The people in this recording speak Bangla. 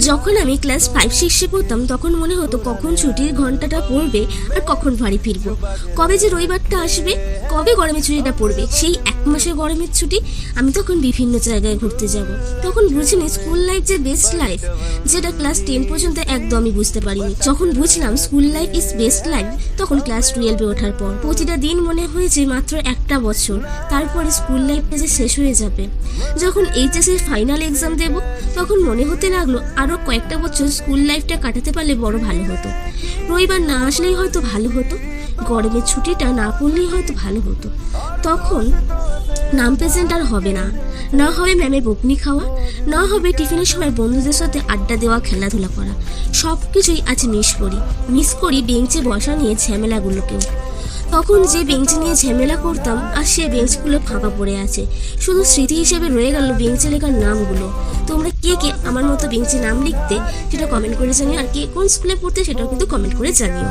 যখন আমি ক্লাস ফাইভ সিক্সে পড়তাম, তখন মনে হতো কখন ছুটির ঘন্টাটা পড়বে আর কখন বাড়ি ফিরবো। কবে যে রবিবারটা আসবে, কবে গরমের ছুটিটা পড়বে, সেই এক মাসের গরমের ছুটি, আমি তখন বিভিন্ন জায়গায় ঘুরতে যাব। তখন বুঝিনি স্কুল লাইফ যে বেস্ট লাইফ যেটা ক্লাস টেন পর্যন্ত একদমই বুঝতে পারিনি। যখন বুঝলাম school life is best life তখন ক্লাস টুয়েলভে ওঠার পর, প্রতিটা দিন মনে হয়েছে মাত্র একটা বছর, তারপরে স্কুল লাইফটা যে শেষ হয়ে যাবে। যখন এইচএসের ফাইনাল এক্সাম দেব, তখন মনে হতে লাগল আরও কয়েকটা বছর স্কুল লাইফটা কাটাতে পারলে বড় ভালো হতো। রবিবার না আসলেই হয়তো ভালো হতো গরমের ছুটিটা না পড়লেই হয়তো ভালো হতো। তখন নাম প্রেজেন্ট আর হবে না। না হবে ম্যামের বকনি খাওয়া, না হবে টিফিনের সময় বন্ধুদের সাথে আড্ডা দেওয়া, খেলাধুলা করা। সব কিছুই আজ মিস করি। মিস করি, বেঞ্চে বসা নিয়ে ঝামেলাগুলোকেও। তখন যে বেঞ্চ নিয়ে ঝামেলা করতাম, আর সে বেঞ্চগুলো ফাঁকা পড়ে আছে। শুধু স্মৃতি হিসেবে রয়ে গেল বেঞ্চে লেখার নামগুলো। তোমরা কে কে আমার মতো বেঞ্চে নাম লিখতে, সেটা কমেন্ট করে জানিও, আর কে কোন স্কুলে পড়তে, সেটাও কিন্তু কমেন্ট করে জানিও।